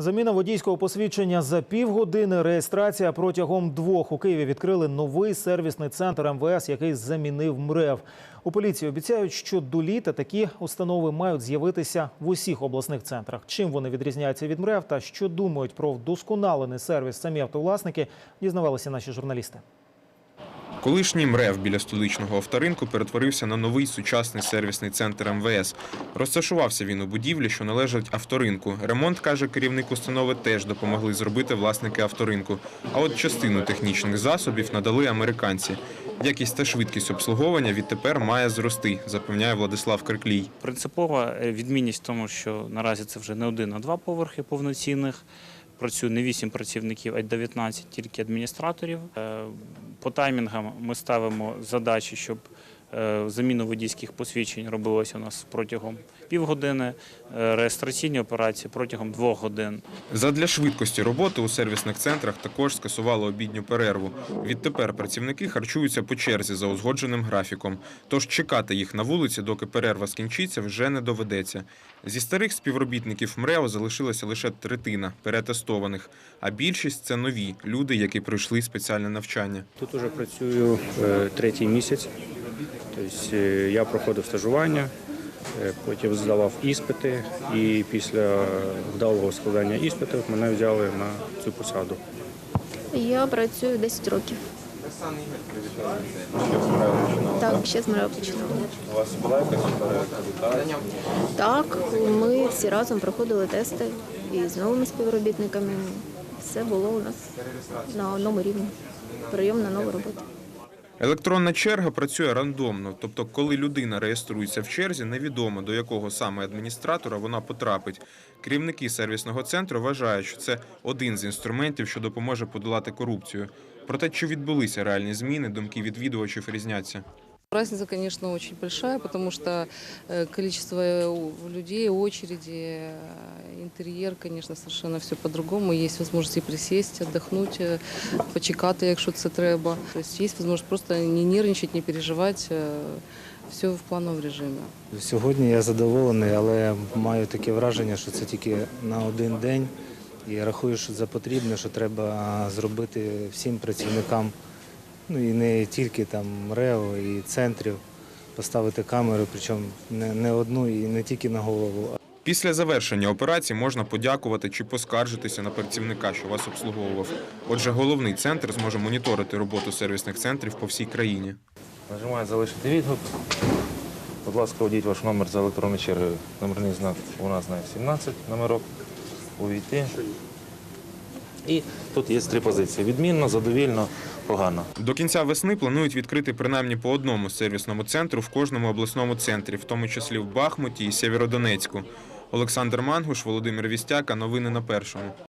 Заміна водійського посвідчення за півгодини. Реєстрація протягом двох у Києві відкрили новий сервісний центр МВС, який замінив МРЕВ. У поліції обіцяють, що до літа такі установи мають з'явитися в усіх обласних центрах. Чим вони відрізняються від МРЕВ та що думають про вдосконалений сервіс самі автовласники, дізнавалися наші журналісти. Колишній МРЕВ біля столичного авторинку перетворився на новий сучасний сервісний центр МВС. Розташувався він у будівлі, що належить авторинку. Ремонт, каже керівник установи, теж допомогли зробити власники авторинку. А от частину технічних засобів надали американці. Якість та швидкість обслуговування відтепер має зрости, запевняє Владислав Криклій. Принципова е, відмінність в тому, що наразі це вже не один, а два поверхи повноцінних. Працює не 8 працівників, а й 19 тільки адміністраторів. Е, По таймінгам ми ставимо задачі, щоб заміну водійських посвідчень робилося у нас протягом півгодини, е, реєстраційні операції протягом двох годин. Задля швидкості роботи у сервісних центрах також скасували обідню перерву. Відтепер працівники харчуються по черзі за узгодженим графіком. Тож чекати їх на вулиці, доки перерва скінчиться, вже не доведеться. Зі старих співробітників МРЕО залишилася лише третина перетестованих, а більшість це нові люди, які пройшли спеціальне навчання. Тут уже працюю е, третій місяць. Тобто е, я проходив стажування, е, потім здавав іспити, і після вдалого складання іспитів мене взяли на цю посаду. Я працюю 10 років. Так, ще з МРЕО починала. У вас була якась акредитація? Так, ми всі разом проходили тести і з новими співробітниками. Все було у нас на одному рівні. Прийом на нову роботу. Електронна черга працює рандомно, тобто, коли людина реєструється в черзі, невідомо до якого саме адміністратора вона потрапить. Керівники сервісного центру вважають, що це один з інструментів, що допоможе подолати корупцію. Проте, чи відбулися реальні зміни, думки відвідувачів різняться. Разница, конечно, очень большая, потому что э, количество э, у- людей, очереди, э, интерьер, конечно, совершенно все по-другому. Есть возможность и присесть, отдохнуть, э, почекати, якщо це треба. То есть есть возможность просто не нервничать, не переживать. Все в плановому режимі. Сьогодні я задоволений, але маю таке враження, що це тільки на один день. І рахую, що за потрібне, що треба зробити всім працівникам, ну і не тільки там РЕО і центрів, поставити камеру, причому не, не одну і не тільки на голову, Після завершення операції можна подякувати чи поскаржитися на працівника, що вас обслуговував. Отже, головний центр зможе моніторити роботу сервісних центрів по всій країні. Нажимаю залишити відгук. Будь ласка, введіть ваш номер за електронною чергою. Номерний знак у нас знає 17 номерок. Увійти. І тут є три позиції: відмінно, задовільно, погано. До кінця весни планують відкрити принаймні по одному сервісному центру в кожному обласному центрі, в тому числі в Бахмуті і Сєвєродонецьку. Олександр Мангуш, Володимир Вістяка. Новини на першому.